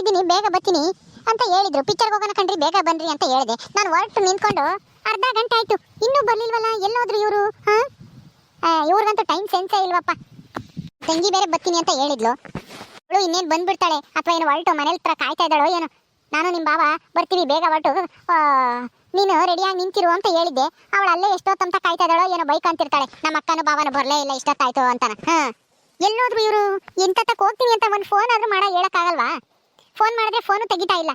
ಹೋಗಿದ್ದೀನಿ ಬೇಗ ಬರ್ತೀನಿ ಅಂತ ಹೇಳಿದ್ರು. ಪಿಕ್ಚರ್ಗೆ ಹೋಗೋಣ ಕಣ್ರಿ, ಬೇಗ ಬನ್ರಿ ಅಂತ ಹೇಳಿದೆ. ನಾನು ಹೊರಟು ನಿಂತ್ಕೊಂಡು ಅರ್ಧ ಗಂಟೆ ಆಯ್ತು. ಇನ್ನೂ ಬರ್ಲಿಲ್ವಲ್ಲ, ಎಲ್ಲೋದ್ರು ಇವರು, ಹಾಂ? ಇವ್ರಿಗಂತೂ ಟೈಮ್ ಸೆನ್ಸೇ ಇಲ್ವಪ್ಪ. ತಂಗಿ ಬೇರೆ ಬರ್ತೀನಿ ಅಂತ ಹೇಳಿದ್ಲು. ಅವಳು ಇನ್ನೇನು ಬಂದ್ಬಿಡ್ತಾಳೆ, ಅಥವಾ ಏನು ಹೊರಟು ಮನೇಲಿ ಹತ್ರ ಕಾಯ್ತಾ ಇದ್ದಾಳೋ ಏನೋ. ನಾನು ನಿಮ್ಮ ಬಾವ ಬರ್ತೀವಿ, ಬೇಗ ಹೊರಟು. ನೀನು ರೆಡಿಯಾಗಿ ನಿಂತಿರು ಅಂತ ಹೇಳಿದ್ದೆ. ಅವಳು ಅಲ್ಲೇ ಎಷ್ಟೊತ್ತಂತ ಕಾಯ್ತಾ ಇದ್ದಾಳೋ ಏನೋ ಬೈಕ್ ಅಂತಿರ್ತಾಳೆ. ನಮ್ಮ ಅಕ್ಕನೂ ಬಾವನ ಬರಲೇ ಇಲ್ಲ, ಇಷ್ಟೊತ್ತಾಯ್ತು ಅಂತಾನೆ. ಹಾಂ. ಎಲ್ಲೋದ್ರು ಇವರು ಎಂತಕ್ಕೆ ಹೋಗ್ತೀನಿ ಅಂತ ಒಂದು ಫೋನ್ ಆದರೂ ಮಾಡ, ಹೇಳಕ್ಕಾಗಲ್ವಾ? ಫೋನ್ ಮಾಡಿದ್ರೆ ಫೋನು ತೆಗಿತಾ ಇಲ್ಲ.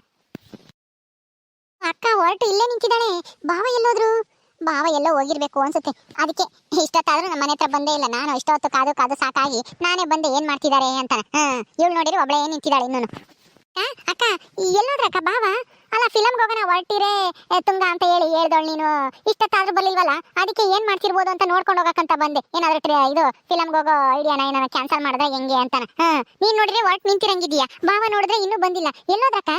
ಅಕ್ಕ ಹೊರಟು ಇಲ್ಲೇ ನಿಂತಿದ್ದಾಳೆ. ಬಾವ ಎಲ್ಲೋದ್ರು? ಬಾವ ಎಲ್ಲೋ ಹೋಗಿರ್ಬೇಕು ಅನ್ಸುತ್ತೆ. ಅದಕ್ಕೆ ಇಷ್ಟೊತ್ತಾದ್ರೂ ನಮ್ಮ ಮನೆ ಹತ್ರ ಬಂದೇ ಇಲ್ಲ. ನಾನು ಇಷ್ಟೊತ್ತು ಕಾದು ಕಾದು ಸಾಕಾಗಿ ನಾನೇ ಬಂದೆ ಏನ್ ಮಾಡ್ತಿದ್ದಾರೆ ಅಂತ ಹಾ, ಇವಳು ನೋಡಿರಿ ಒಬ್ಳೆ ನಿಂತಿದ್ದಾಳೆ ಇನ್ನೂ ಅಕ್ಕ ಎಲ್ಲೋದ್ರಕ್ಕ ಬಾವ ಅಲ್ಲ ಫಿಲಮ್ಗೆ ಹೋಗೋಣ, ಹೊರಟಿರೆ ತುಂಗ ಅಂತ ಹೇಳಿ ಹೇಳ್ದೋಳು ನೀನು. ಇಷ್ಟತ್ತಾದ್ರೂ ಬರ್ಲಿಲ್ವಲ್ಲ? ಅದಕ್ಕೆ ಏನ್ ಮಾಡ್ತಿರ್ಬೋದು ಅಂತ ನೋಡ್ಕೊಂಡು ಹೋಗಕ್ಕಂತ ಬಂದೆ. ಏನಾದ್ರೂ ಟ್ರೇ ಇದು ಫಿಲಮ್ಗೆ ಹೋಗೋ ಐಡಿಯಾನ ಏನಾರ ಕ್ಯಾನ್ಸಲ್ ಮಾಡಿದ್ರೆ ಹೆಂಗೆ ಅಂತಾನ. ಹಾ, ನೀನ್ ನೋಡಿದ್ರೆ ಹೊರಟು ನಿಂತಿರಂಗಿದೀಯಾ ಬಾವ ನೋಡಿದ್ರೆ ಇನ್ನೂ ಬಂದಿಲ್ಲ. ಎಲ್ಲೋದ್ರಕ್ಕ?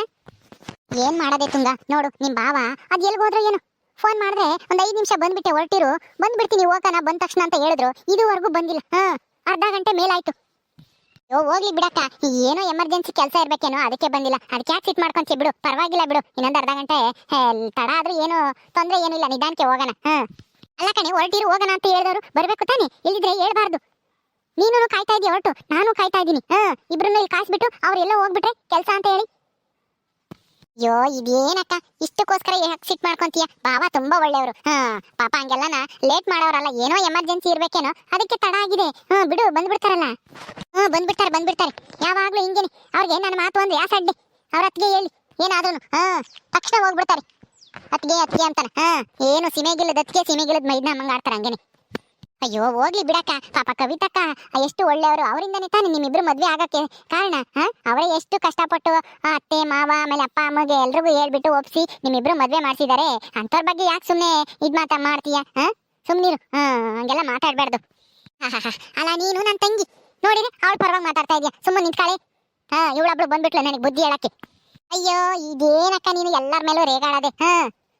ಏನ್ ಮಾಡದೆ ತುಂಗ? ನೋಡು, ನಿಮ್ ಬಾವ ಅದ್ ಎಲ್ಗ್ ಹೋದ್ರು ಏನು? ಫೋನ್ ಮಾಡಿದ್ರೆ ಒಂದ್ ಐದ್ ನಿಮಿಷ ಬಂದ್ಬಿಟ್ಟೆ, ಹೊರಟಿರು. ಬಂದ್ಬಿಡ್ತೀನಿ, ಹೋಗೋಣ, ಬಂದ ತಕ್ಷಣ ಅಂತ ಹೇಳಿದ್ರು. ಇದುವರೆಗೂ ಬಂದಿಲ್ಲ. ಹ, ಅರ್ಧ ಗಂಟೆ ಮೇಲಾಯ್ತು. ಅಯ್ಯೋ ಹೋಗ್ಲಿ ಬಿಡಕ್ಕ. ಏನೋ ಎಮರ್ಜೆನ್ಸಿ ಕೆಲಸ ಇರ್ಬೇಕೇನೋ, ಅದಕ್ಕೆ ಬಂದಿಲ್ಲ. ಅದಕ್ಕೆ ಯಾಕೆ ಸಿಟ್ ಮಾಡ್ಕೊಂತಿ ಬಿಡು. ಪರವಾಗಿಲ್ಲ ಬಿಡು. ಇನ್ನೊಂದು ಅರ್ಧ ಗಂಟೆ ತಡ ಆದ್ರೂ ಏನು ತೊಂದ್ರೆ ಏನಿಲ್ಲ ನಿಧಾನಕ್ಕೆ ಹೋಗೋಣ. ಹಾ. ಅಲ್ಲ ಕಣೆ, ಹೊರಟಿರು, ಹೋಗೋಣ ಅಂತ ಹೇಳಿದವರು ಬರಬೇಕು ತಾನೆ? ಇಲ್ಲಿದ್ರೆ ಹೇಳ್ಬಾರ್ದು. ನೀನು ಕಾಯ್ತಾ ಇದೀಯ ಹೊರಟು, ನಾನು ಕಾಯ್ತಾ ಇದ್ದೀನಿ. ಹಾ ಇಬ್ರನ್ನ ಇಲ್ಲಿ ಕಾಯಿಸ್ಬಿಟ್ಟು ಅವ್ರು ಎಲ್ಲೋ ಹೋಗ್ಬಿಟ್ರೆ ಕೆಲಸ ಅಂತ ಹೇಳಿ ಅಯ್ಯೋ, ಇದೇನಕ್ಕ? ಇಷ್ಟಕ್ಕೋಸ್ಕರ ಯಾಕೆ ಸಿಟ್ ಮಾಡ್ಕೊಂತೀಯ? ಬಾವ ತುಂಬಾ ಒಳ್ಳೆಯವರು. ಹಾ, ಪಾಪ ಹಂಗೆಲ್ಲನ ಲೇಟ್ ಮಾಡೋರಲ್ಲ, ಏನೋ ಎಮರ್ಜೆನ್ಸಿ ಇರ್ಬೇಕೇನೋ, ಅದಕ್ಕೆ ತಡ ಆಗಿದೆ. ಹಾ, ಬಿಡು, ಬಂದ್ಬಿಡ್ತಾರಲ್ಲ. ಹಾ, ಬಂದ್ಬಿಡ್ತಾರೆ ಬಂದ್ಬಿಡ್ತಾರೆ. ಯಾವಾಗ್ಲೂ ಹಿಂಗೇನೆ. ಅವ್ರಿಗೆ ನನ್ನ ಮಾತು ಅಂದ್ರೆ ಯಾ ಅಡ್ಡಿ ಅವ್ರ ಅತ್ತಿಗೆ ಹೇಳಿ. ಏನಾದ್ರೂ ಹಾ, ತಕ್ಷಣ ಹೋಗ್ಬಿಡ್ತಾರೆ. ಅತ್ತಿಗೆ ಅತ್ತಿಗೆ ಅಂತಾನೆ. ಹಾ, ಏನು, ಸಿಮೆಗಿಲ್ಲದ ಅತ್ತಿಗೆ ಸಿಮೆಗಿಲ್ಲದ ಮೈದ್ನ ಮಂಗ ಆಡ್ತಾರೆ ಹಂಗೇನೆ. ಅಯ್ಯೋ, ಹೋಗ್ಲಿ ಬಿಡಕ್ಕ. ಪಾಪ ಕವಿತಕ್ಕ, ಎಷ್ಟು ಒಳ್ಳೆಯವರು. ಅವರಿಂದನೇ ತಾನೇ ನಿಮ್ಮಿಬ್ರು ಮದ್ವೆ ಆಗಕ್ಕೆ ಕಾರಣ ಅವರೇ ಎಷ್ಟು ಕಷ್ಟಪಟ್ಟು ಅತ್ತೆ, ಮಾವ, ಆಮೇಲೆ ಅಪ್ಪ, ಅಮ್ಮಗೆ ಎಲ್ರಿಗೂ ಹೇಳ್ಬಿಟ್ಟು ಒಪ್ಸಿ ನಿಮ್ಮಿಬ್ರು ಮದ್ವೆ ಮಾಡ್ಸಿದ್ದಾರೆ ಅಂಥವ್ರ ಬಗ್ಗೆ ಯಾಕೆ ಸುಮ್ಮನೆ ಇದ್ ಮಾತಾ ಮಾಡ್ತೀಯಾ, ಹಾ? ಹಂಗೆಲ್ಲ ಮಾತಾಡ್ಬಾರ್ದು ಅಲ್ಲ, ನೀನು ನನ್ನ ತಂಗಿ. ನೋಡಿದ್ರೆ ಅವಳು ಪರವಾಗಿ ಮಾತಾಡ್ತಾ ಇದೆಯಾ? ಸುಮ್ಮನೆ ನಿಂತ್ಕಾಳೆ. ಹಾ, ಇವಳೊಬ್ಳು ಬಂದ್ಬಿಟ್ಲು ನನಗೆ ಬುದ್ಧಿ ಹೇಳಕ್ಕೆ. ಅಯ್ಯೋ, ಇದೇನಕ್ಕ ನೀನು ಎಲ್ಲರ ಮೇಲೂ ರೇಗಾಡದೆ, ಹಾ?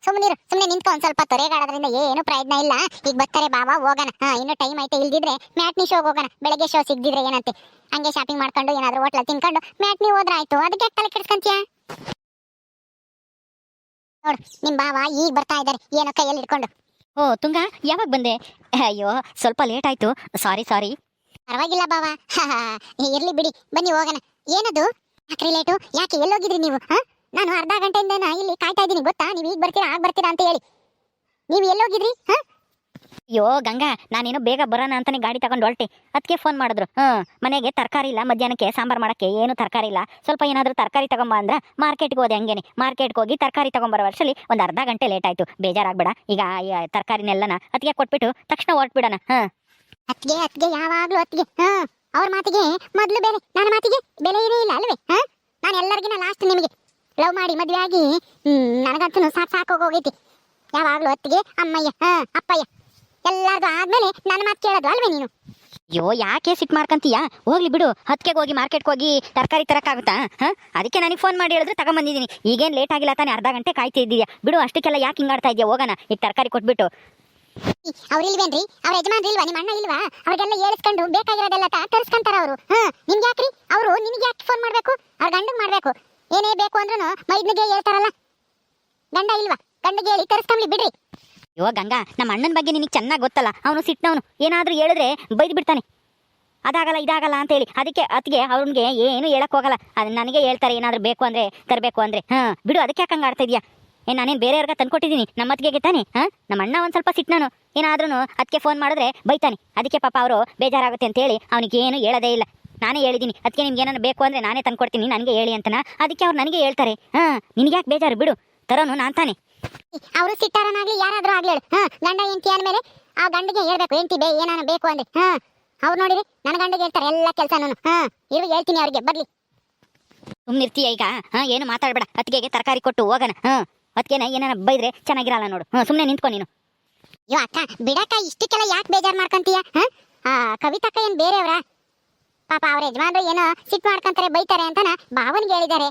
ಸುಮ್ಮನಿರು ಸುಮ್ಮನೆ ನಿಂತ್ಕೊ ಒಂದ್ ಸ್ವಲ್ಪ ತೊರೆಗಾಡೋದ್ರಿಂದ ರೇಗಾಡೋದ್ರಿಂದ ಏನು ಪ್ರಯತ್ನ ಇಲ್ಲ. ಈಗ ಬರ್ತಾರೆ ಬಾಬಾ ಹೋಗೋಣ. ಹಾ ಇನ್ನು ಟೈಮ್ ಐತೆ ಇಲ್ದಿದ್ರೆ ಮ್ಯಾಟ್ನಿ ಶೋಗೆ ಹೋಗೋಣ. ಬೆಳಗ್ಗೆ ಶೋ ಸಿಗ್ದಿದ್ರೆ ಏನಂತೆ? ಹಂಗೆ ಶಾಪಿಂಗ್ ಮಾಡ್ಕೊಂಡು ಏನಾದ್ರೂ ಹೋಟ್ಲ ತಿನ್ಕೊಂಡು ಮ್ಯಾಟ್ನಿ ಹೋದ್ರೆ ಆಯ್ತು. ಅದಕ್ಕೆ ತಲೆ ಕೆಡ್ಸ್ಕೊಂತೀಯ? ನೋಡು ನಿಮ್ ಬಾವ ಈಗ ಬರ್ತಾ ಇದ್ದಾರೆ ಏನೋ ಕೈಯಲ್ಲಿ ಇಟ್ಕೊಂಡು ಓ ತುಂಗ ಯಾವಾಗ ಬಂದೆ? ಅಯ್ಯೋ ಸ್ವಲ್ಪ ಲೇಟ್ ಆಯ್ತು. ಸಾರಿ ಸಾರಿ ಪರವಾಗಿಲ್ಲ ಬಾವ. ಇರ್ಲಿ ಬಿಡಿ. ಬನ್ನಿ ಹೋಗೋಣ. ಏನದು? ಯಾಕ್ರಿ ಲೇಟು ಯಾಕೆ ಎಲ್ಲೋಗಿದ್ರಿ ನೀವು? ಹಾ? ನಾನು ಅರ್ಧ ಗಂಟೆಯಿಂದ ಇಲ್ಲಿ ಕಾಯ್ತಾ ಇದ್ದೀನಿ ಗೊತ್ತಾ? ನೀವು ಈಗ ಬರ್ತೀರಾ ಆಗ ಬರ್ತೀರಾ ಅಂತ ಹೇಳಿ. ನೀವು ಎಲ್ಲೋಗಿದ್ರಿ? ಹಾ? ಅಯ್ಯೋ ಗಂಗಾ ನಾನೇನು ಬೇಗ ಬರೋಣ ಅಂತಾನೆ ಗಾಡಿ ತಗೊಂಡು ಹೊರಟೆ. ಅದಕ್ಕೆ ಫೋನ್ ಮಾಡಿದ್ರು. ಹ್ಞೂ ಮನೆಗೆ ತರಕಾರಿ ಇಲ್ಲ ಮಧ್ಯಾಹ್ನಕ್ಕೆ ಸಾಂಬಾರ್ ಮಾಡಕ್ಕೆ ಏನು ತರಕಾರಿ ಇಲ್ಲ. ಸ್ವಲ್ಪ ಏನಾದರೂ ತರಕಾರಿ ತಗೊಂಬ ಅಂದ್ರೆ ಮಾರ್ಕೆಟ್ಗೆ ಹೋದೆ ಹಂಗೇನೆ. ಮಾರ್ಕೆಟ್ಗೆ ಹೋಗಿ ತರಕಾರಿ ತಗೊಂಬರೋ ವರ್ಷದಲ್ಲಿ ಒಂದು ಅರ್ಧ ಗಂಟೆ ಲೇಟ್ ಆಯ್ತು. ಬೇಜಾರಾಗ್ಬೇಡ. ಈಗ ಈ ತರಕಾರಿನೆಲ್ಲನ ಅದಕ್ಕೆ ಕೊಟ್ಬಿಟ್ಟು ತಕ್ಷಣ ಹೊರಟ್ಬಿಡೋಣ. ಹಾ. ಅತ್ತಿಗೆ ಅತ್ತಿಗೆ ಯಾವಾಗಲೂ ಅತ್ತಿಗೆ ಹಾಂ ಅವ್ರ ಮಾತಿಗೆ ಮೊದಲು ಬೆಲೆ ನನ್ನ ಮಾತಿಗೆ ಬೆಲೆ ಇರೇ ಇಲ್ಲ ಅಲ್ವೇ? ಹಾಂ? ನಾನು ಎಲ್ಲರಿಗಿನ ಲಾಸ್ಟ್ ನಿಮಗೆ. ಲವ್ ಮಾಡಿ ಮದ್ವೆ ಆಗಿ ಹ್ಮ್ ನನಗಂತೂ ಸಾಕು ಸಾಕು ಹೋಗೈತಿ. ಯಾವಾಗ್ಲೂ ಅತ್ತಿಗೆ ಅಮ್ಮಯ್ಯ ಹಾ ಅಪ್ಪಯ್ಯ ಎಲ್ಲಾರ್ದು ಆದ್ಮೇಲೆ ನನ್ನ ಮಾತು ಕೇಳೋದು ಅಲ್ವೇ ನೀನು? ಅಯ್ಯೋ ಯಾಕೆ ಸಿಟ್ ಮಾಡ್ಕಂತೀಯಾ? ಹೋಗ್ಲಿ ಬಿಡು ಹತ್ತಿಗೆ ಹೋಗಿ ಮಾರ್ಕೆಟ್ಗೆ ಹೋಗಿ ತರಕಾರಿ ತರಕ್ಕಾಗುತ್ತಾ ಹಾ? ಅದಕ್ಕೆ ನನಗೆ ಫೋನ್ ಮಾಡಿ ಹೇಳಿದ್ರೆ ತಗೊಂಬಂದಿದ್ದೀನಿ. ಈಗೇನು ಲೇಟ್ ಆಗಿಲ್ಲ ತಾನೆ ಅರ್ಧ ಗಂಟೆ ಕಾಯ್ತಾ ಇದ್ದೀಯಾ? ಬಿಡು ಅಷ್ಟಕ್ಕೆಲ್ಲ ಯಾಕೆ ಹಿಂಗಾಡ್ತಾ ಇದೆಯಾ ಹೋಗೋಣ ಈಗ ತರಕಾರಿ ಕೊಟ್ಬಿಟ್ಟು. ಅವ್ರಿಲ್ವೇನ್ರಿ ಅವ್ರ ಯಜಮಾನ್ರಿ ಇಲ್ವಾ? ನಿಮ್ಮ ಅಣ್ಣ ಇಲ್ವಾ? ಅವ್ರಿಗೆಲ್ಲ ಹೇಳಿಸ್ಕೊಂಡು ಬೇಕಾಗಿರೋದೆಲ್ಲ ತರಿಸ್ಕೊಂತಾರ ಅವರು. ಹಾಂ ನಿಮ್ಗೆ ಯಾಕ್ರಿ ಅವರು ನಿಮಗೆ ಯಾಕೆ ಫೋನ್ ಮಾಡಬೇಕು? ಅವ್ರ ಗಂಡಿಗೆ ಮಾಡ್ಬೇಕು? ಏನೇ ಬೇಕು ಅಂದ್ರೂ ಮೈದ್ನಿಗೆ ಹೇಳ್ತಾರಲ್ಲ. ಗಂಡ ಇಲ್ವಾ? ಗಂಡಗೆ ಹೇಳಿ ತರಿಸ್ಕೊಂಬ್ಲಿ ಬಿಡ್ರಿ. ಅಯ್ಯೋ ಗಂಗಾ, ನಮ್ಮ ಅಣ್ಣನ ಬಗ್ಗೆ ನಿನಗೆ ಚೆನ್ನಾಗಿ ಗೊತ್ತಲ್ಲ. ಅವನು ಸಿಟ್ಟನವನು ಏನಾದರೂ ಹೇಳಿದ್ರೆ ಬೈದು ಬಿಡ್ತಾನೆ. ಅದಾಗಲ್ಲ, ಇದಾಗಲ್ಲ ಅಂತೇಳಿ ಅದಕ್ಕೆ ಅದಕ್ಕೆ ಅವ್ನಿಗೆ ಏನು ಹೇಳಕ್ ಹೋಗಲ್ಲ. ಅದು ನನಗೆ ಹೇಳ್ತಾರೆ, ಏನಾದರೂ ಬೇಕು ಅಂದರೆ ತರಬೇಕು ಅಂದರೆ. ಹಾಂ, ಬಿಡು, ಅದಕ್ಕೆ ಯಾಕೆ ಹಂಗೆ ಆಡ್ತಾ ಇದೆಯಾ ಏನು ನಾನೇನು ಬೇರೆಯವ್ರಿಗೆ ತಂದ್ಕೊಟ್ಟಿದ್ದೀನಿ. ನಮ್ಮ ಅತ್ತಿಗೆಗೆ ತಾನೆ? ಹಾಂ, ನಮ್ಮ ಅಣ್ಣ ಒಂದು ಸ್ವಲ್ಪ ಸಿಟ್ಟನು ಏನಾದ್ರೂ ಅದಕ್ಕೆ ಫೋನ್ ಮಾಡಿದ್ರೆ ಬೈತಾನೆ. ಅದಕ್ಕೆ ಪಾಪ ಅವರು ಬೇಜಾರಾಗುತ್ತೆ ಅಂತೇಳಿ ಅವನಿಗೆ ಏನು ಹೇಳೋದೇ ಇಲ್ಲ. ನಾನೇ ಹೇಳಿದ್ದೀನಿ. ಅದಕ್ಕೆ ನಿಮ್ಗೆ ಏನಾರು ಬೇಕು ಅಂದರೆ ನಾನೇ ತಂದ್ಕೊಡ್ತೀನಿ ನನಗೆ ಹೇಳಿ ಅಂತನ? ಅದಕ್ಕೆ ಅವ್ರು ನನಗೆ ಹೇಳ್ತಾರೆ. ಹಾಂ ನಿನಗೆ ಯಾಕೆ ಬೇಜಾರು? ಬಿಡು. ತರೋನು ನಾನು ತಾನೆ. ಅವರು ಸಿಟ್ಟಾರನಾಗ್ಲಿ ಯಾರಾದರೂ ಆಗ್ಲಿ ಹೇಳು. ಹಾ ಗಂಡ ಹೆಂಡತಿ ಅಂದ್ಮೇಲೆ ಆ ಗಂಡಿಗೆ ಹೇಳ್ಬೇಕು ಹೆಂಡತಿ ಬೇ ಏನಾನ ಬೇಕು ಅಂದ್ರೆ. ಹಾ ಅವ್ರು ನೋಡಿರಿ ನನ್ನ ಗಂಡಿಗೆ ಹೇಳ್ತಾರೆ ಎಲ್ಲ ಕೆಲಸನೂ ಹಾ ಇರು ಹೇಳ್ತೀನಿ ಅವ್ರಿಗೆ ಬರ್ಲಿ. ಸುಮ್ಮನಿರ್ತೀಯ ಈಗ? ಹಾಂ ಏನು ಮಾತಾಡಬೇಡ. ಅತ್ತಿಗೆಗೆ ತರಕಾರಿ ಕೊಟ್ಟು ಹೋಗೋಣ. ಹಾಂ ಅದಕ್ಕೇನ ಏನಾರ ಬೈದ್ರೆ ಚೆನ್ನಾಗಿರಲ್ಲ ನೋಡು. ಹಾಂ ಸುಮ್ಮನೆ ನಿಂತ್ಕೊ ನೀನು. ಅಯ್ಯೋ ಅಕ್ಕ ಬಿಡಕ್ಕ ಇಷ್ಟಕ್ಕೆಲ್ಲ ಯಾಕೆ ಬೇಜಾರ್ ಮಾಡ್ಕೊಂತೀಯ? ಹಾ ಕವಿತಕ್ಕ ಏನ್ ಬೇರೆಯವ್ರ? ಪಾಪ ಅವ್ರ ಯಜಮಾನ್ರು ಏನೋ ಸಿಟ್ ಮಾಡ್ಕೊಂತಾರೆ, ಬೈತಾರೆ ಅಂತನ ಭಾವನ್ಗೆ ಹೇಳಿದ್ದಾರೆ.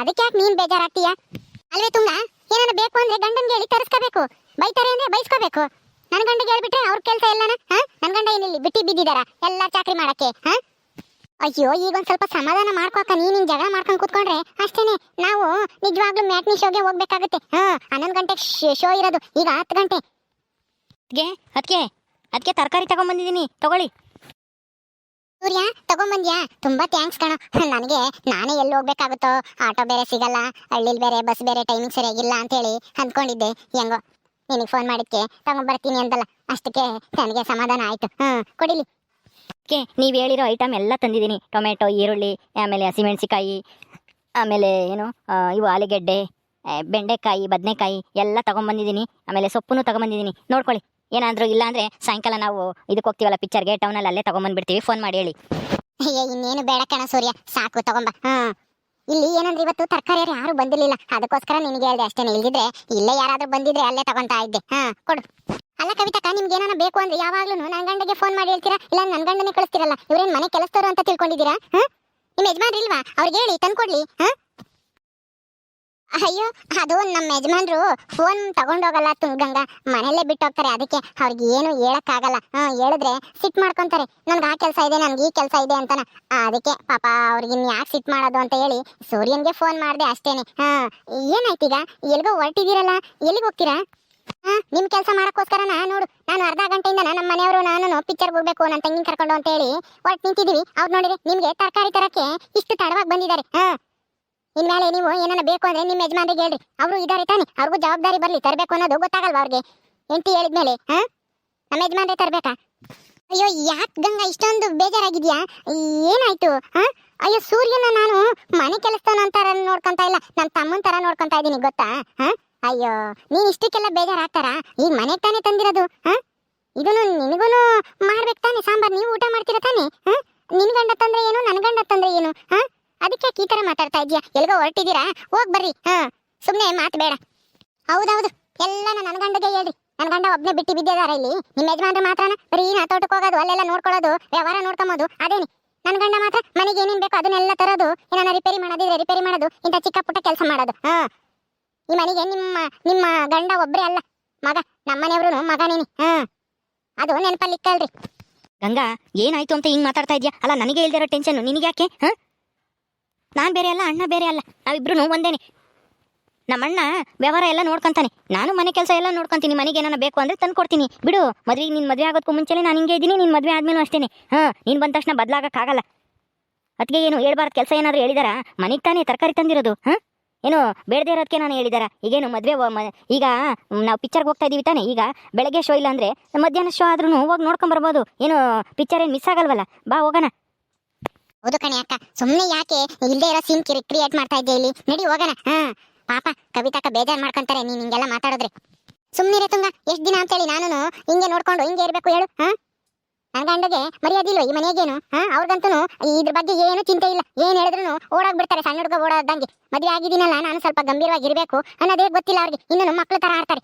ಅದಕ್ಕೆ ಯಾಕೆ ನೀನ್ ಬೇಜಾರಾಗ್ತೀಯ? ಅಲ್ವೇ ತುಂಗ, ಏನಾನ ಬೇಕು ಅಂದ್ರೆ ಗಂಡನ್ ಹೇಳಿ ತರಿಸ್ಕೋಬೇಕು. ಬೈತಾರೆ ಅಂದ್ರೆ ಬೈಸ್ಕೋಬೇಕು. ನನ್ ಗಂಡಿಗೆ ಹೇಳ್ಬಿಟ್ರೆ ಅವ್ರ ಕೆಲಸ ಎಲ್ಲಾನ ನನ್ ಗಂಡ ಏನಿಲ್ಲಿ, ಬಿಟ್ಟಿ ಬಿದ್ದಿದಾರ ಎಲ್ಲಾ ಚಾಕ್ರಿ ಮಾಡಕ್ಕೆ, ಹಾ? ಅಯ್ಯೋ ಈಗ ಒಂದ್ ಸ್ವಲ್ಪ ಸಮಾಧಾನ ಮಾಡ್ಕೋಕ ನೀನ್ ಜಗಳ ಮಾಡ್ಕೊಂಡ್ ಕೂತ್ಕೊಂಡ್ರೆ ಅಷ್ಟೇನೆ ನಾವು ನಿಜವಾಗ್ಲೂ ಮ್ಯಾಟ್ನಿ ಶೋಗೆ ಹೋಗ್ಬೇಕಾಗುತ್ತೆ, ಹ? ಹನ್ನೊಂದು ಗಂಟೆ ಶೋ ಇರೋದು, ಈಗ ಹತ್ತು ಗಂಟೆ. ಅದಕ್ಕೆ ಅದಕ್ಕೆ ತರಕಾರಿ ಬಂದಿದೀನಿ ತಗೊಳ್ಳಿ. ಸೂರ್ಯ, ತಗೊಂಬಂದ್ಯಾ? ತುಂಬಾ ಥ್ಯಾಂಕ್ಸ್ ಕಣ. ನನಗೆ ನಾನೇ ಎಲ್ಲಿ ಹೋಗ್ಬೇಕಾಗುತ್ತೋ? ಆಟೋ ಬೇರೆ ಸಿಗಲ್ಲ, ಹಳ್ಳಿಲ್ ಬೇರೆ ಬಸ್ ಬೇರೆ ಟೈಮಿಂಗ್ ಸರಿಯಾಗಿಲ್ಲ ಅಂತ ಹೇಳಿ ಅಂದ್ಕೊಂಡಿದ್ದೆ. ಹೆಂಗೋ, ನಿನಗೆ ಫೋನ್ ಮಾಡಿದ್ಕೆ ತಗೊಂಬರ್ತೀನಿ ಅಂತಲ್ಲ. ಅಷ್ಟಕ್ಕೆ ನನಗೆ ಸಮಾಧಾನ ಆಯ್ತು. ಹ್ಞೂ ಕೊಡಿಲಿ. ಓಕೆ ನೀವು ಹೇಳಿರೋ ಐಟಮ್ ಎಲ್ಲ ತಂದಿದ್ದೀನಿ. ಟೊಮೆಟೊ, ಈರುಳ್ಳಿ, ಆಮೇಲೆ ಹಸಿಮೆಣಸಿಕಾಯಿ ಆಮೇಲೆ ಏನು ಇವು ಆಲೂಗೆಡ್ಡೆ ಬೆಂಡೆಕಾಯಿ, ಬದನೆಕಾಯಿ ಎಲ್ಲ ತಗೊಂಬಂದಿದ್ದೀನಿ. ಆಮೇಲೆ ಸೊಪ್ಪನ್ನು ತಗೊಂಬಂದಿದ್ದೀನಿ. ನೋಡ್ಕೊಳ್ಳಿ. ಏನಾದರೂ ಇಲ್ಲ ಅಂದರೆ ಸಾಯಂಕಾಲ ನಾವು ಇದಕ್ಕೆ ಹೋಗ್ತೀವಲ್ಲ ಪಿಕ್ಚರ್ಗೆ ಟೌನಲ್ಲಿ ಅಲ್ಲೇ ತಗೊಂಬಂದ್ಬಿಡ್ತೀವಿ ಫೋನ್ ಮಾಡಿ ಹೇಳಿ. ಅಯ್ಯೋ, ಇನ್ನೇನು ಬೇಡ ಕಣ ಸೂರ್ಯ. ಸಾಕು ತಗೊಂಬ ಇಲ್ಲಿ ಏನಂದ್ರೆ ಇವತ್ತು ತರಕಾರಿ ಯಾರು ಬಂದಿರಲಿಲ್ಲ. ಅದಕ್ಕೋಸ್ಕರ ನಿನಗೆ ಹೇಳಿದೆ ಅಷ್ಟೇ ಇಲ್ದಿದ್ರೆ ಇಲ್ಲೇ ಯಾರಾದರೂ ಬಂದಿದ್ರೆ ಅಲ್ಲೇ ತಗೊಂತಾ ಇದ್ದೆ. ಹಾ ಕೊಡು. ಅಲ್ಲ ಕವಿತಕ್ಕ ನಿಮ್ಗೆ ಏನಾನ ಬೇಕು ಅಂದ್ರೆ ಯಾವಾಗ್ಲೂ ನನ್ನ ಗಂಡಗೆ ಫೋನ್ ಮಾಡಿ ಹೇಳ್ತೀರಾ? ಇಲ್ಲ ನನ್ನ ಗಂಡನೇ ಕಳಿಸ್ತಿರಲ್ಲ. ಇವ್ರೇನ್ ಮನೆ ಕೆಲಸದವರು ಅಂತ ತಿಳ್ಕೊಂಡಿದ್ದೀರಾ? ಹಾ ನಿಮ್ ಯಜಮಾನ್ರಿಲ್ವಾ ಅವ್ರಿಗೆ ಹೇಳಿ, ತಂದ್ಕೊಡ್ಲಿ. ಹಾ ಅಯ್ಯೋ, ಅದು ನಮ್ಮ ಯಜಮಾನ್ರು ಫೋನ್ ತಗೊಂಡೋಗಲ್ಲ ಗಂಗಾ ಮನೆಯಲ್ಲೇ ಬಿಟ್ಟು ಹೋಗ್ತಾರೆ ಅದಕ್ಕೆ ಅವ್ರಿಗೆ ಏನು ಹೇಳಕ್ಕಾಗಲ್ಲ. ಹಾ ಹೇಳಿದ್ರೆ ಸಿಟ್ ಮಾಡ್ಕೊಂತಾರೆ. ನನ್ಗೆ ಆ ಕೆಲಸ ಇದೆ, ನನ್ಗೆ ಈ ಕೆಲಸ ಇದೆ ಅಂತಾನ. ಅದಕ್ಕೆ ಪಾಪ ಅವ್ರಿಗೆ ಇನ್ ಯಾಕೆ ಸಿಟ್ ಮಾಡೋದು ಅಂತ ಹೇಳಿ ಸೂರ್ಯನ್ಗೆ ಫೋನ್ ಮಾಡಿದೆ ಅಷ್ಟೇನೆ. ಹಾ ಏನಾಯ್ತೀಗ ಎಲ್ಗೋ ಹೊರಟಿದ್ದೀರಲ್ಲ ಎಲ್ಲಿಗೆ ಹೋಗ್ತೀರಾ? ನಿಮ್ ಕೆಲಸ ಮಾಡಕ್ಕೋಸ್ಕರ ನೋಡು, ನಾನು ಅರ್ಧ ಗಂಟೆಯಿಂದ ನಮ್ಮ ಮನೆಯವರು ನಾನು ಪಿಕ್ಚರ್ ಹೋಗ್ಬೇಕು ನನ್ನ ತಂಗಿನ ಕರ್ಕೊಂಡು ಅಂತ ಹೇಳಿ ಹೊರಟು ನಿಂತಿದೀವಿ. ಅವ್ರು ನೋಡಿದ್ರೆ ನಿಮ್ಗೆ ತರಕಾರಿ ತರಕ್ಕೆ ಇಷ್ಟು ತಡವಾಗಿ ಬಂದಿದ್ದಾರೆ. ಹಾ ಇನ್ಮೇಲೆ ನೀವು ಏನನ್ನ ಬೇಕು ಅಂದ್ರೆ ನಿಮ್ಮ ಯಜಮಾನ್ರಿಗೆ ಹೇಳ್ರಿ. ಅವರು ಇದಾರೆ ತಾನೆ, ಅವ್ರಿಗೂ ಜವಾಬ್ದಾರಿ ಬರಲಿ, ತರಬೇಕು ಅನ್ನೋದು ಗೊತ್ತಾಗಲ್ವಾ ಅವ್ರಿಗೆ? ಎಂಟಿ ಹೇಳಿದ್ಮೇಲೆ ಹಾ? ನಮ್ಮ ಯಜಮಾನ್ರೆ ತರಬೇಕಾ? ಅಯ್ಯೋ, ಯಾಕೆ ಗಂಗಾ, ಇಷ್ಟೊಂದು ಬೇಜಾರಾಗಿದ್ಯಾ? ಏನಾಯ್ತು, ಹಾ? ಅಯ್ಯೋ, ಸೂರ್ಯನ ನಾನು ಮನೆ ಕೆಲಸದವನ ಅಂತಾರ ನೋಡ್ಕೊಂತ ಇಲ್ಲ ನನ್ನ ತಮ್ಮನ ತರ ನೋಡ್ಕೊಂತ ಇದ್ದೀನಿ, ಗೊತ್ತಾ? ಹಾ? ಅಯ್ಯೋ, ನೀನ್ ಇಷ್ಟಕ್ಕೆಲ್ಲ ಬೇಜಾರಾಗ್ತಾರ? ಈಗ ಮನೆಗೆ ತಾನೇ ತಂದಿರೋದು, ಹಾ? ಇದನ್ನು ನಿನಗೂನು ಮಾಡ್ಬೇಕು ತಾನೆ, ಸಾಂಬಾರ್, ನೀವು ಊಟ ಮಾಡ್ತೀರ ತಾನೆ, ಹಾ? ನಿನ್ ಗಂಡ ತಂದ್ರೆ ಏನು, ನನ್ ಗಂಡ ತಂದ್ರೆ ಏನು, ಹಾ? ಅದಕ್ಕೆ ಈ ತರ ಮಾತಾಡ್ತಾ ಇದೀಯಾ ಎಲ್ಗೋ ಹೊರಟಿದ್ದೀರಾ? ಹೋಗ್ ಬರ್ರಿ. ಹಾ. ಸುಮ್ನೆ ಮಾತು ಬೇಡ. ಹೌದೌದು. ಎಲ್ಲ ನನ್ನ ಗಂಡಗೆ ಹೇಳ್ರಿ. ನನ್ನ ಗಂಡ ಒಬ್ನೇ ಬಿಟ್ಟು ಬಿದ್ದಿದಾರ ಇಲ್ಲಿ. ನಿಮ್ಮ ಯಜಮಾನ್ರು ಮಾತ್ರ ಬರೀ ನಾ ತೋಟಕ್ಕೆ ಹೋಗೋದು, ಅಲ್ಲೆಲ್ಲ ನೋಡ್ಕೊಳ್ಳೋದು, ವ್ಯವಹಾರ ನೋಡ್ಕೊಂಬೋದು ಅದೇನಿ? ನನ್ನ ಗಂಡ ಮಾತ್ರ ಮನೆಗೆ ಏನೇನ್ ಬೇಕು ಅದನ್ನೆಲ್ಲ ತರೋದು ಏನನ್ನ ರಿಪೇರಿ ಮಾಡೋದಿದ್ರೆ ರಿಪೇರಿ ಮಾಡೋದು, ಇಂಥ ಚಿಕ್ಕ ಪುಟ್ಟ ಕೆಲಸ ಮಾಡೋದು. ಹಾ. ಈ ಮನೆಗೆ ನಿಮ್ಮ ನಿಮ್ಮ ಗಂಡ ಒಬ್ರೇ ಅಲ್ಲ. ಮಗ ನಮ್ಮನೆಯವ್ರು ಮಗನೇನಿ. ಹಾ. ಅದು ನೆನಪಲ್ಲಿ ಇಕ್ಕಲ್ರಿ ಗಂಗಾ, ಏನಾಯ್ತು ಅಂತ ಹಿಂಗ್ ಮಾತಾಡ್ತಾ ಇದ್ಯಾ ಅಲ್ಲ, ನನಗೆ ಇಲ್ದಿರೋ ಟೆನ್ಷನ್ ನಿನಗೆ ಯಾಕೆ ಹಾ? ನಾನು ಬೇರೆ ಅಲ್ಲ, ಅಣ್ಣ ಬೇರೆ ಅಲ್ಲ. ನಾವಿಬ್ರು ಒಂದೇನೆ. ನಮ್ಮ ಅಣ್ಣ ವ್ಯವಹಾರ ಎಲ್ಲ ನೋಡ್ಕೊಂತಾನೆ. ನಾನು ಮನೆ ಕೆಲಸ ಎಲ್ಲ ನೋಡ್ಕೊಂತೀನಿ. ಮನೆಗೆ ಏನಾನ ಬೇಕು ಅಂದ್ರೆ ತಂದು ಕೊಡ್ತೀನಿ. ಬಿಡು, ಮದ್ವೆ ನಿನ್ನ ಮದುವೆ ಆಗೋದಕ್ಕೂ ಮುಂಚೆನೇ ನಾನು ಹಿಂಗೆ ಇದ್ದೀನಿ ನಿನ್ನ ಮದುವೆ ಆದ್ಮೇಲೂ ಅಷ್ಟೇ ಹಾಂ, ನೀನು ಬಂದ ತಕ್ಷಣ ಬದಲಾಗಕ್ಕಾಗಲ್ಲ. ಅದಕ್ಕೆ ಏನು, ಹೇಳ್ಬಾರ್ದು ಕೆಲಸ ಏನಾದರೂ ಹೇಳಿದಾರಾ? ಮನೆಗೆ ತಾನೇ ತರಕಾರಿ ತಂದಿರೋದು, ಹಾಂ? ಏನು, ಬೇಡದೇ ಇರೋದಕ್ಕೆ ನಾನು ಹೇಳಿದಾರ? ಈಗೇನು ಮದುವೆ ಈಗ ನಾವು ಪಿಕ್ಚರ್ಗೆ ಹೋಗ್ತಾ ಇದೀವಿ ತಾನೆ. ಈಗ ಬೆಳಗ್ಗೆ ಶೋ ಇಲ್ಲ ಅಂದರೆ ಮಧ್ಯಾಹ್ನ ಶೋ ಆದ್ರೂ ಹೋಗಿ ನೋಡ್ಕೊಂಬರ್ಬೋದು ಏನು ಪಿಕ್ಚರ್ ಏನು ಮಿಸ್ ಆಗಲ್ವಲ್ಲ? ಬಾ, ಹೋಗೋಣ. ಹೌದು ಕಣೆ ಅಕ್ಕ. ಸುಮ್ಮನೆ ಯಾಕೆ? ಇಲ್ಲದೆ ಇರೋ ಸೀನ್ ಕ್ರಿಯೇಟ್ ಮಾಡ್ತಾ ಇದ್ದೆ ಇಲ್ಲಿ? ನಡಿ ಹೋಗೋಣ. ಹಾ. ಪಾಪ ಕವಿತಾಕ ಬೇಜಾರ್ ಮಾಡ್ಕೊಂತಾರೆ. ನೀನ್ ಹಿಂಗೆಲ್ಲ ಮಾತಾಡಿದ್ರೆ. ಸುಮ್ಮನಿರೆ ತುಂಗ. ಎಷ್ಟು ದಿನ ಅಂತೇಳಿ ನಾನು ಹಿಂಗೆ ನೋಡ್ಕೊಂಡು ಹಿಂಗೆ ಇರಬೇಕು ಹೇಳು. ಹಾ? ನನ್ನ ಗಂಡಗೆ ಮರ್ಯಾದಿಲ್ವ ಈ ಮನೆಗೇನು ಹಾ? ಅವ್ರಿಗಂತೂ ಇದ್ರ ಬಗ್ಗೆ ಏನು ಚಿಂತೆ ಇಲ್ಲ. ಏನ್ ಹೇಳಿದ್ರು ಓಡೋಗ್ಬಿಡ್ತಾರೆ ಸಣ್ಣ ಹುಡುಗ ಓಡೋದಂಗೆ ಮದ್ವೆ ಆಗಿದ್ದೀನಲ್ಲ, ನಾನು ಸ್ವಲ್ಪ ಗಂಭೀರವಾಗಿರ್ಬೇಕು ಅನ್ನೋದೇ ಗೊತ್ತಿಲ್ಲ ಅವ್ರಿಗೆ. ಇನ್ನು ಮಕ್ಳು ತರ ಆಡ್ತಾರೆ.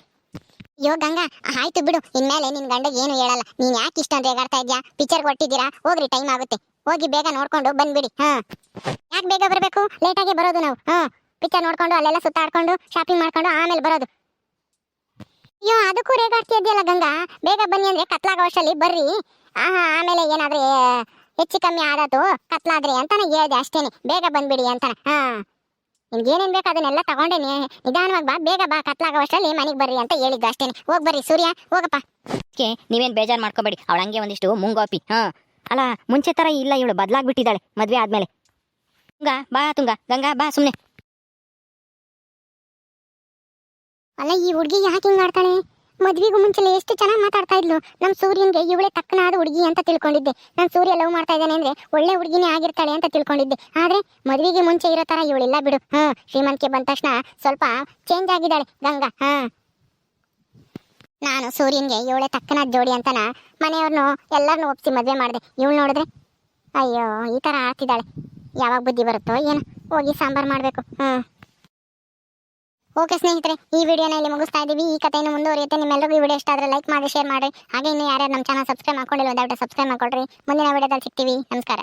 ಅಯ್ಯೋ ಗಂಗಾ, ಆಯ್ತು ಬಿಡು. ಇನ್ಮೇಲೆ ನಿನ್ ಗಂಡಗೆ ಏನು ಹೇಳಲ್ಲ. ನೀನ್ ಯಾಕೆ ಇಷ್ಟೊಂದು ರೇಗಾಡ್ತಾ ಇದ್ಯಾ? ಪಿಕ್ಚರ್ಗೆ ಹೊಟ್ಟಿದ್ದೀರಾ ಹೋಗ್ರಿ ಟೈಮ್ ಆಗುತ್ತೆ. ಹೋಗಿ ಬೇಗ ನೋಡ್ಕೊಂಡು ಬಂದ್ಬಿಡಿ, ಹಾ. ಯಾಕೆ ಬೇಗ ಬರಬೇಕು? ಲೇಟಾಗಿ ಬರೋದು ನಾವು, ಹಾ. ಪಿಕ್ಚರ್ ನೋಡ್ಕೊಂಡು ಅಲ್ಲೆಲ್ಲ ಸುತ್ತಾಡ್ಕೊಂಡು ಶಾಪಿಂಗ್ ಮಾಡ್ಕೊಂಡು ಆಮೇಲೆ ಬರೋದು. ಅಯ್ಯೋ, ಅದಕ್ಕೂ ರೇಗಾಡ್ತಿದ್ಯಲ್ಲ ಗಂಗಾ. ಬೇಗ ಬನ್ನಿ ಅಂದ್ರೆ ಕತ್ಲಾಗೋ ಅಷ್ಟರಲ್ಲಿ ಬರ್ರಿ. ಆಹಾ, ಆಮೇಲೆ ಏನಾದ್ರೆ ಹೆಚ್ಚು ಕಮ್ಮಿ ಆದಾತು ಕತ್ಲಾದ್ರಿ ಅಂತಾನೆ ಹೇಳಿದೆ ಅಷ್ಟೇನೆ. ಬೇಗ ಬಂದ್ಬಿಡಿ ಅಂತಾನೆ, ಹಾ. ನಿಮ್ಗೆ ಏನೇನು ಬೇಕು ಅದನ್ನೆಲ್ಲ ತಗೊಂಡೆ ನಿಧಾನವಾಗಿ ಬಾ, ಬೇಗ ಬಾ, ಕತ್ಲಾಗ ಅಷ್ಟರಲ್ಲಿ ಮನೆಗೆ ಬರ್ರಿ ಅಂತ ಹೇಳಿದ್ದು ಅಷ್ಟೇನೆ. ಹೋಗ್ಬರಿ ಬರ್ರಿ ಸೂರ್ಯ, ಹೋಗಪ್ಪ. ನೀವೇನು ಬೇಜಾರು ಮಾಡ್ಕೋಬೇಡಿ. ಅವಳಂಗೆ ಒಂದಿಷ್ಟು ಮುಂಗೋಪಿ, ಹಾಂ. ಅಲ್ಲ ಮುಂಚೆ ತರ ಇಲ್ಲ ಇವಳು, ಬದಲಾಗ್ಬಿಟ್ಟಿದ್ದಾಳೆ, ಮದುವೆ ಆದ್ಮೇಲೆ. ತುಂಗ, ಬಾ ತುಂಗ, ಗಂಗಾ, ಬಾ ಸುಮ್ನೆ. ಅಲ್ಲ, ಈ ಹುಡುಗಿ ಯಾಕೆ ಹಿಂಗ್ ಆಡ್ತಾಳೆ ಮದ್ವಿಗೂ ಮುಂಚೆಲೆ ಎಷ್ಟು ಚೆನ್ನಾಗಿ ಮಾತಾಡ್ತಾ ಇದ್ಲು. ನಮ್ ಸೂರ್ಯನ್ಗೆ ಇವಳೆ ತಕ್ಕನಾದ ಹುಡುಗಿ ಅಂತ ತಿಳ್ಕೊಂಡಿದ್ದೆ. ನಾನು ಸೂರ್ಯ ಲವ್ ಮಾಡ್ತಾ ಇದ್ದಾನೆ ಅಂದ್ರೆ ಒಳ್ಳೆ ಹುಡುಗಿನೇ ಆಗಿರ್ತಾಳೆ ಅಂತ ತಿಳ್ಕೊಂಡಿದ್ದೆ. ಆದ್ರೆ, ಮದ್ವಿಗೆ ಮುಂಚೆ ಇರೋ ತರ ಇವಳಿಲ್ಲ ಬಿಡು. ಹ ಶ್ರೀಮಂತಿಗೆ ಬಂದ ತಕ್ಷಣ ಸ್ವಲ್ಪ ಚೇಂಜ್ ಆಗಿದ್ದಾಳೆ, ಗಂಗಾ. ಹಾ ನಾನು ಸೂರ್ಯನ್ಗೆ ಇವಳೆ ತಕ್ಕನಾದ ಜೋಡಿ ಅಂತನ ಮನೆಯವ್ರನ್ನು ಎಲ್ಲರನ್ನೂ ಒಪ್ಸಿ ಮದುವೆ ಮಾಡಿದೆ. ಇವಳು ನೋಡಿದ್ರೆ, ಅಯ್ಯೋ, ಈ ತರ ಆಡ್ತಿದ್ದಾಳೆ. ಯಾವಾಗ ಬುದ್ಧಿ ಬರುತ್ತೋ ಏನು, ಹೋಗಿ ಸಾಂಬಾರ್ ಮಾಡಬೇಕು. ಹ್ಞೂ ಓಕೆ ಸ್ನೇಹಿತರೆ, ಈ ವಿಡಿಯೋನ ಇಲ್ಲಿ ಮುಗಿಸ್ತಾ ಇದ್ದೀವಿ. ಈ ಕಥೆಯನ್ನು ಮುಂದುವರಿಯುತ್ತೆ. ನಿಮ್ಮೆಲ್ಲರಿಗೂ ಈ ವಿಡಿಯೋ ಇಷ್ಟ ಆದರೆ ಲೈಕ್ ಮಾಡಿ, ಶೇರ್ ಮಾಡಿ. ಹಾಗೆ ಇನ್ನು ಯಾರ್ಯಾರು ನಮ್ಮ ಚಾನಲ್ ಸಬ್ಸ್ಕ್ರೈಬ್ ಮಾಡ್ಕೊಂಡಿಲ್ಲ ದಯವಿಟ್ಟು ಸಬ್ಸ್ಕ್ರೈಬ್ ಮಾಡ್ಕೊಳ್ರಿ. ಮುಂದಿನ ವಿಡಿಯೋದಲ್ಲಿ ಸಿಗ್ತೀವಿ. ನಮಸ್ಕಾರ.